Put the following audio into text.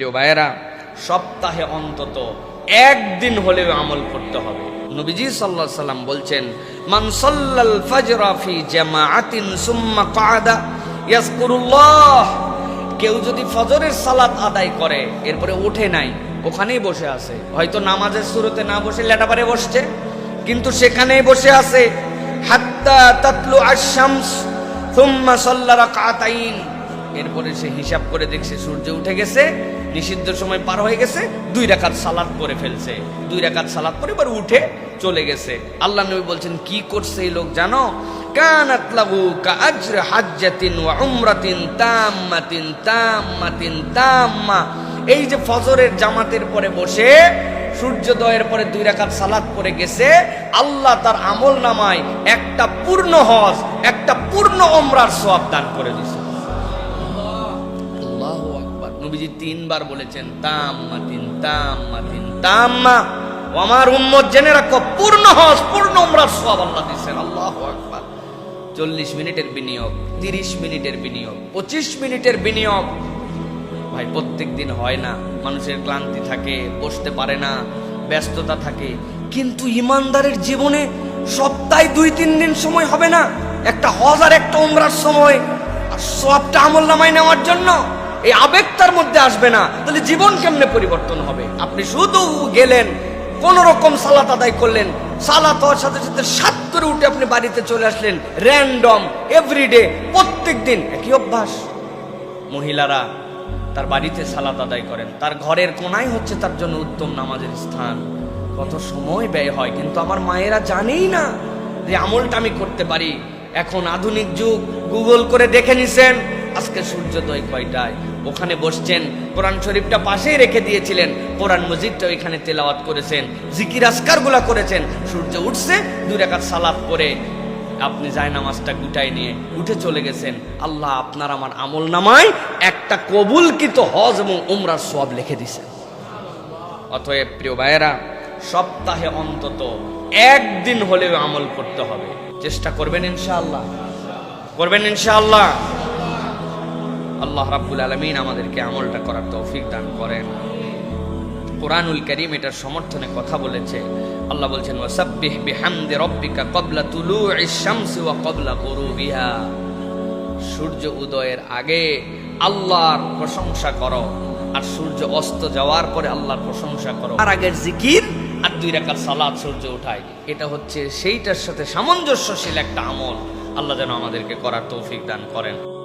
প্রিয় ভাইয়েরা, সপ্তাহে অন্তত একদিন হলেও আমল করতে হবে। নবীজি সাল্লাহ সাল্লাম বলছেন, মান সাল্লাল ফাজরা ফি জামাআতিন সুম্মা কাদা ইয়াজকুরুল্লাহ কেউ যদি ফজরের সালাত আদায় করে, এরপরে ওঠে নাই, ওখানেই বসে আছে। হয়তো নামাজের শুরুতে না বসে লেটাপারে বসছে, কিন্তু সেখানেই বসে আছে। হাত্তা তাতলু আশ-শামস থুম্মা সাল্লা রাকাতাইন। এরপরে সে হিসাব করে দেখছে, সূর্য উঠে গেছে, নিষিদ্ধ সময় পার হয়ে গেছে, দুই রাকাত সালাত করে ফেলছে। দুই রাকাত সালাত করে এবার উঠে চলে গেছে। আল্লাহ নবী বলছেন, কি করছে এই লোক জানো? কানাত লাহু কাআজর হাজ্জাতিন ওয়া উমরাতিন তাম্মাতিন তাম্মাতিন তাম্মা। এই যে ফজরের জামাতের পরে বসে, সূর্যোদয়ের পরে দুই রাকাত সালাত পড়ে গেছে, আল্লাহ তার আমল নামায় একটা পূর্ণ হজ, একটা পূর্ণ ওমরার সওয়াব দান করে আকবার নবীজি তিনবার বলেছেন, তাম্মা, তিন তাম্মা তিন, তাম্মা। আমার উম্মত, জেনে রাখো, পূর্ণ হজ, পূর্ণ ওমরার সওয়াব আল্লাহ দিচ্ছেন আল্লাহু আকবার। চল্লিশ মিনিটের বিনিয়োগ, তিরিশ মিনিটের বিনিয়োগ, পঁচিশ মিনিটের বিনিয়োগ। ভাই প্রত্যেক দিন হয় না, মানুষের ক্লান্তি থাকে, বসতে পারে না, ব্যস্ততা থাকে। কিন্তু ইমানদারের জীবনে সপ্তাহে দুই, তিন দিন সময় হবে না, একটা হজ আর একটা উমরার সময়। আর সবটা আমল নামায় নেওয়ার জন্য। এই আবেগ তার মধ্যে আসবে না। তাহলে জীবন কেমনে পরিবর্তন হবে? আপনি শুধু গেলেন, কোন রকম সালাত আদায় করলেন, সালাত হওয়ার সাথে সাথে সাত করে উঠে আপনি বাড়িতে চলে আসলেন র্যান্ডম এভরিডে প্রত্যেক দিন একই অভ্যাস। মহিলারা তার বাড়িতে সালাত আদায় করেন। তার ঘরের কোনাই হচ্ছে তার জন্য উত্তম নামাজের স্থান। কত সময় ব্যয় হয়, কিন্তু আমার মায়েরা জানেই না যে আমলটা আমি করতে পারি। এখন আধুনিক যুগ গুগল করে দেখে নিছেন আজকে সূর্যোদয় কয়টায়? ওখানে বসছেন। কোরআন শরীফটা পাশেই রেখে দিয়েছিলেন। কোরআন মসজিদটা ওইখানে তেলাওয়াত করেছেন। জিকির আসকারগুলা করেছেন। সূর্য উঠছে দুই রেখাত সালাত করে আপনি যায় নামাজটা গুটাই নিয়ে উঠে চলে গেছেন। আল্লাহ আপনার আমার আমল নামায় একটা কবুলকৃত হজ এবং উমরার সব লিখে দিছেন অতএব প্রিয় ভাইয়েরা, সপ্তাহে অন্তত একদিন হলেও আমল করতে হবে। চেষ্টা করবেন ইনশাআল্লাহ। করবেন ইনশাআল্লাহ। আল্লাহ রাব্বুল আলমিন আমাদেরকে আমলটা করার তৌফিক দান করেন। কোরআনুল করিম এটার সমর্থনে কথা বলেছে। আল্লাহ বলছেন, ওয়াসাব্বিহ বিহামদি রাব্বিকা ক্বাবলা তুলুইশ শামসি ওয়া ক্বাবলা গুরুবিহা। সূর্য উদয়ের আগে আল্লাহর প্রশংসা করো, আর সূর্য অস্ত যাওয়ার পরে আল্লাহর প্রশংসা করো। আর আগের জিকির আর দুই রাকাত সালাত সূর্য উঠায়। এটা হচ্ছে সেইটার সাথে সামঞ্জস্যশীল একটা আমল। আল্লাহ যেন আমাদেরকে করার তৌফিক দান করেন।